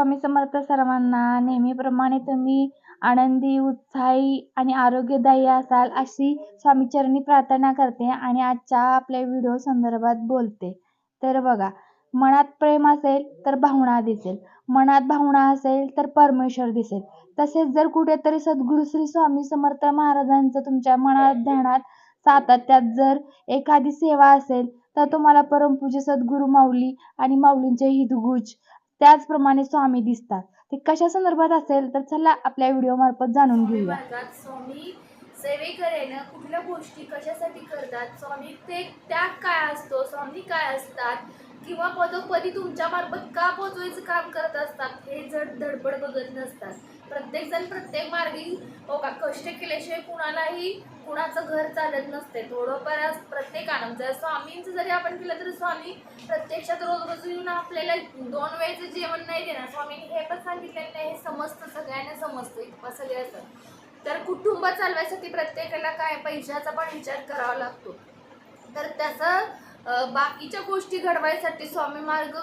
स्वामी समर्थ सर्वांना नेहमीप्रमाणे तुम्ही आनंदी उत्साही आणि आरोग्यदायी असाल अशी स्वामीचरणी प्रार्थना करते आणि आजच्या आपल्या व्हिडिओ संदर्भात बोलते. तर बघा मनात प्रेम असेल तर भावना दिसेल. मनात भावना असेल तर परमेश्वर दिसेल. तसेच जर कुठेतरी सद्गुरु श्री स्वामी समर्थ महाराजांचं तुमच्या मनात ध्यानात सातत्यात जर एखादी सेवा असेल तर तुम्हाला परमपूज्य सद्गुरु माऊली आणि माऊलींचे हितगुज त्याचप्रमाणे स्वामी दिसतात. ते कशा संदर्भात असेल तर चला आपल्या व्हिडिओ मार्फत जाणून घेऊया. स्वामी कुठल्या गोष्टी कशासाठी करतात? स्वामी ते त्याग काय असतो? स्वामी काय असतात? किंवा पदोपदी तुमच्या मार्फत का पोचवायचं काम करत असतात हे जड धडपड बघत नसतात. प्रत्येक जण प्रत्येक मार्गी हो का कष्ट केल्याशिवाय कुणालाही कुणाचं घर चालत नसते. थोडंफार प्रत्येकानं जर स्वामींचं जरी आपण केलं तरी स्वामी प्रत्यक्षात रोज रोज येऊन आपल्याला दोन वेळेचं जेवण नाही देणार. स्वामींनी हे पण सांगितलेलं नाही हे समजतं सगळ्यांना समजतं इतकं सगळे असं तर कुटुंब चालवायसाठी प्रत्येकाला काय पैशाचा पण विचार करावा लागतो. तर त्याचं बाकीच्या गोष्टी घडवायसाठी स्वामी मार्ग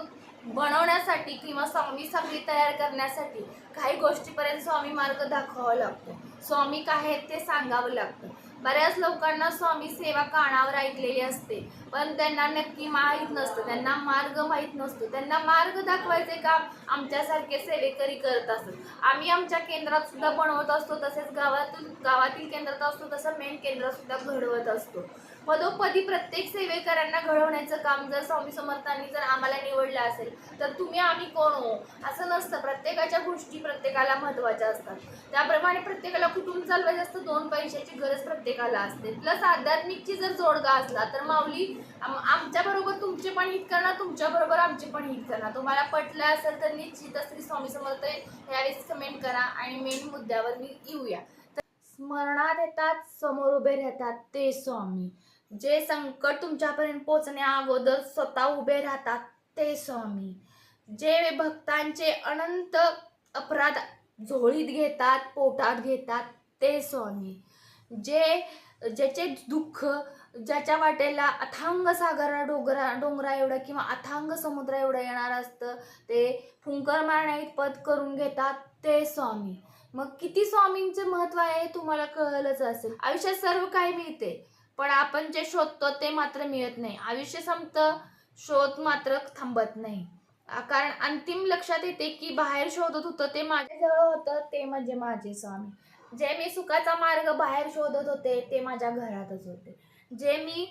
बनवण्यासाठी किंवा स्वामी सांगली तयार करण्यासाठी काही गोष्टीपर्यंत स्वामी मार्ग दाखवावा लागतो. स्वामी काय आहेत ते सांगावं लागतं. बऱ्याच लोकांना स्वामी सेवा कानावर ऐकलेली असते पण त्यांना नक्की माहीत नसतं. त्यांना मार्ग माहीत नसतो. त्यांना मार्ग दाखवायचे काम आमच्यासारखे सेवेकरी करत असतात. आम्ही आमच्या केंद्रात सुद्धा बनवत असतो तसेच गावातील गावातील केंद्रात असतो तसं मेन केंद्र सुद्धा घडवत असतो. पदोपदी प्रत्येक सेवेकरांना घडवण्याचं काम जर स्वामी समर्थांनी जर आम्हाला निवडलं असेल तर तुम्ही आम्ही कोण हो? असं नसतं. प्रत्येकाच्या गोष्टी प्रत्येकाला महत्त्वाच्या असतात. त्याप्रमाणे प्रत्येकाला कुटुंब चालवायचं असतं? दोन पैशाची गरज प्रत्येकाला असते. प्लस आध्यात्मिकची जर जोडगा असला तर माऊली आमच्याबरोबर तुमचे पण हित करणार तुमच्याबरोबर आमचे पण हित करणार तुम्हाला पटलं असेल तर निश्चितच श्री स्वामी समर्थ यावेळेस कमेंट करा आणि मेन मुद्द्यावर मी येऊया. तर स्मरणात येतात समोर उभे राहतात ते स्वामी. जे संकट तुमच्यापर्यंत पोचण्या अगोदर स्वतः उभे राहतात ते स्वामी. जे भक्तांचे अनंत अपराध झोळीत घेतात पोटात घेतात ते स्वामी. जे ज्याचे दुःख ज्याच्या वाटेला अथांग सागरा डोंगरा डोंगरा एवढं किंवा अथांग समुद्र एवढं येणार असतं ते फुंकर मारण्या पद करून घेतात ते स्वामी. मग किती स्वामींचं महत्त्व आहे तुम्हाला कळलंच असेल. आयुष्यात सर्व काही मिळते. पण आपण जे शोधतो ते मात्र मिळत नाही. आयुष्य संपतं शोध मात्र थांबत नाही. कारण अंतिम लक्षात येते की बाहेर शोधत होतं ते माझ्याजवळ होतं ते म्हणजे माझे स्वामी. जे मी सुखाचा मार्ग बाहेर शोधत होते ते माझ्या घरातच होते. जे मी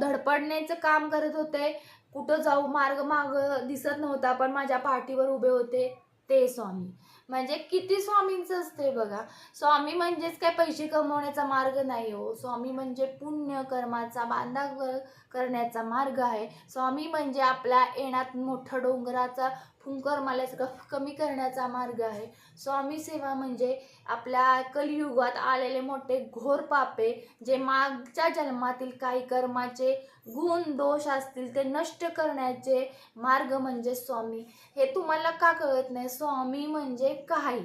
धडपडण्याचं काम करत होते कुठं जाऊ मार्ग माग दिसत नव्हता पण माझ्या पाठीवर उभे होते ते स्वामी. म्हणजे किती स्वामींचं असते बघा. स्वामी म्हणजेच काय? पैसे कमवण्याचा मार्ग नाही हो. स्वामी म्हणजे पुण्य कर्माचा बांधा करण्याचा मार्ग आहे. स्वामी म्हणजे आपल्या येण्यात मोठं डोंगराचा फुंकर मला कमी करण्याचा मार्ग आहे. स्वामी सेवा म्हणजे आपल्या कलियुगात आलेले मोठे घोर पापे जे मागच्या जन्मातील काही कर्माचे गुण दोष असतील ते नष्ट करण्याचे मार्ग म्हणजे स्वामी. हे तुम्हाला का कळत नाही? स्वामी म्हणजे काय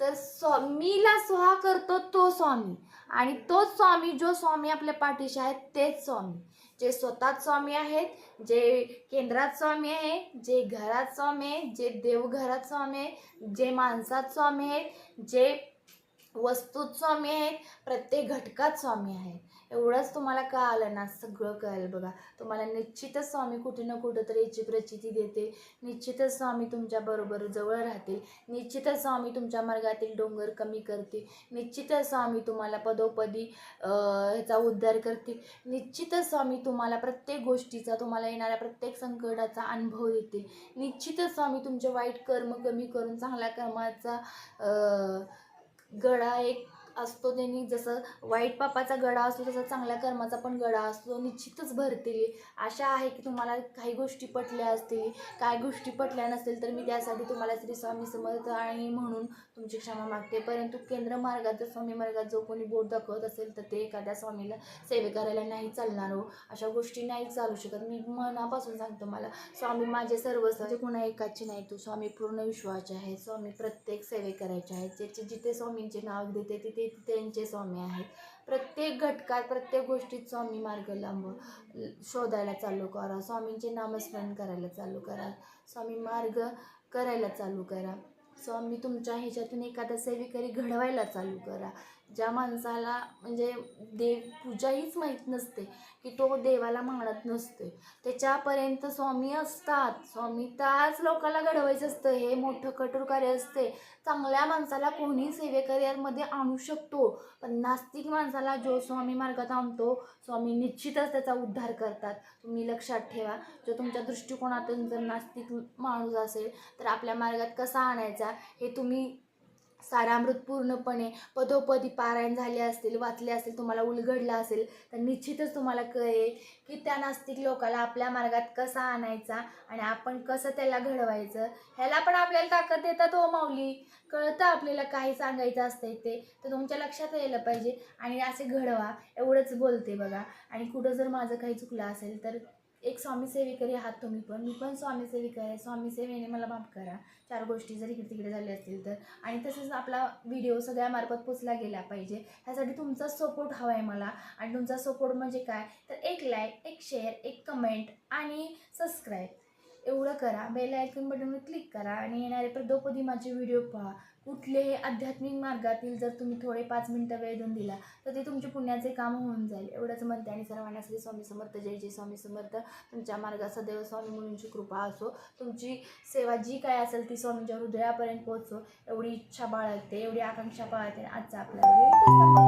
तर स्वामीला स्वाहा करतो तो स्वामी. आणि तोच स्वामी जो स्वामी आपल्या पाठीशी आहेत तेच स्वामी. जे स्वतः स्वामी आहेत जे केंद्रात स्वामी आहे जे घरात स्वामी आहे जे देवघरात स्वामी आहे जे माणसात स्वामी आहेत जे वस्तूत स्वामी आहेत प्रत्येक घटकात स्वामी आहेत एवढंच तुम्हाला कळालं ना सगळं कळेल बघा. तुम्हाला निश्चितच स्वामी कुठे ना कुठं तरी याची प्रचिती देते निश्चितच स्वामी तुमच्याबरोबर जवळ राहतील. निश्चितच स्वामी तुमच्या मार्गातील डोंगर कमी करते निश्चितच स्वामी तुम्हाला पदोपदी ह्याचा उद्धार करते निश्चितच स्वामी तुम्हाला प्रत्येक गोष्टीचा तुम्हाला येणाऱ्या प्रत्येक संकटाचा अनुभव देते निश्चितच स्वामी तुमचे वाईट कर्म कमी करून चांगल्या कर्माचा गळा एक असतो त्यांनी जसं वाईट पापाचा गडा असतो तसा चांगल्या कर्माचा पण गडा असतो निश्चितच भरतील. आशा आहे की तुम्हाला काही गोष्टी पटल्या असतील. काही गोष्टी पटल्या नसतील तर मी त्यासाठी तुम्हाला श्री स्वामी समर्थ आणि म्हणून तुमची क्षमा मागते. परंतु केंद्र मार्गात जर स्वामी मार्गात जो कोणी बोट दाखवत असेल तर ते एखाद्या स्वामीला सेवे करायला नाही चालणार हो. अशा गोष्टी नाही चालू शकत. मी मनापासून सांगतो मला स्वामी माझे सर्वस्व कुणा एकाची नाही तू स्वामी पूर्ण विश्वाचे आहे. स्वामी प्रत्येक सेवे करायचे आहेत. ज्याचे जिथे स्वामींचे नाव देते तिथे त्यांचे स्वामी आहेत. प्रत्येक घटकात प्रत्येक गोष्टीत स्वामी मार्ग लांब शोधायला चालू करा. स्वामींचे नामस्मरण करायला चालू करा. स्वामी मार्ग करायला चालू करा. स्वामी तुमच्या ह्याच्यातून एखादा सेविकरी घडवायला चालू करा. ज्या माणसाला म्हणजे देव पूजा हीच माहीत नसते की तो देवाला मानत नसते त्याच्यापर्यंत स्वामी असतात. स्वामी त्याच लोकाला घडवायचं असतं. हे मोठं कठोर कार्य असते. चांगल्या माणसाला कोणी सेवेकऱ्यांमध्ये आणू शकतो. पण नास्तिक माणसाला जो स्वामी मार्गात आणतो स्वामी निश्चितच त्याचा उद्धार करतात. तुम्ही लक्षात ठेवा. जो तुमच्या दृष्टिकोनातून जर नास्तिक माणूस असेल तर आपल्या मार्गात कसा आणायचा हे तुम्ही सारामृत पूर्णपणे पदोपदी पारायण झाले असतील वाचले असतील तुम्हाला उलगडलं असेल तर निश्चितच तुम्हाला कळेल की त्या नास्तिक लोकाला आपल्या मार्गात कसा आणायचा आणि आपण कसं त्याला घडवायचं ह्याला पण आपल्याला ताकद देतात हो माऊली. कळतं आपल्याला काही सांगायचं असतंय ते तर तुमच्या लक्षात यायला पाहिजे आणि असे घडवा एवढंच बोलते बघा. आणि कुठं जर माझं काही चुकलं असेल तर एक स्वामी सेविकरी आहात तुम्ही पण. मी पण स्वामी सेविका आहे. स्वामी सेवेने मला माफ करा. चार गोष्टी जर इकडे तिकडे झाल्या असतील तर. आणि तसेच आपला व्हिडिओ सगळ्यामार्फत पोचला गेला पाहिजे. ह्यासाठी तुमचा सपोर्ट हवा आहे मला. आणि तुमचा सपोर्ट म्हणजे काय? तर एक लाईक एक शेअर एक कमेंट आणि सबस्क्राईब एवढं करा बेल आयकॉन बटनवर क्लिक करा आणि येणारे प्रदोपदी माझे व्हिडिओ पहा. कुठलेही आध्यात्मिक मार्गातील जर तुम्ही थोडे पाच मिनटं वेळ देऊन दिला तर ते तुमचे पुण्याचे काम होऊन जाईल. एवढंच म्हणते आणि सर्वांना श्री स्वामी समर्थ जय जय स्वामी समर्थ. तुमच्या मार्गात सदैव स्वामी मुलींची कृपा असो. तुमची सेवा जी काय असेल ती स्वामींच्या हृदयापर्यंत पोहोचो. एवढी इच्छा बाळगते एवढी आकांक्षा बाळगते आजचा आपला व्हिडिओ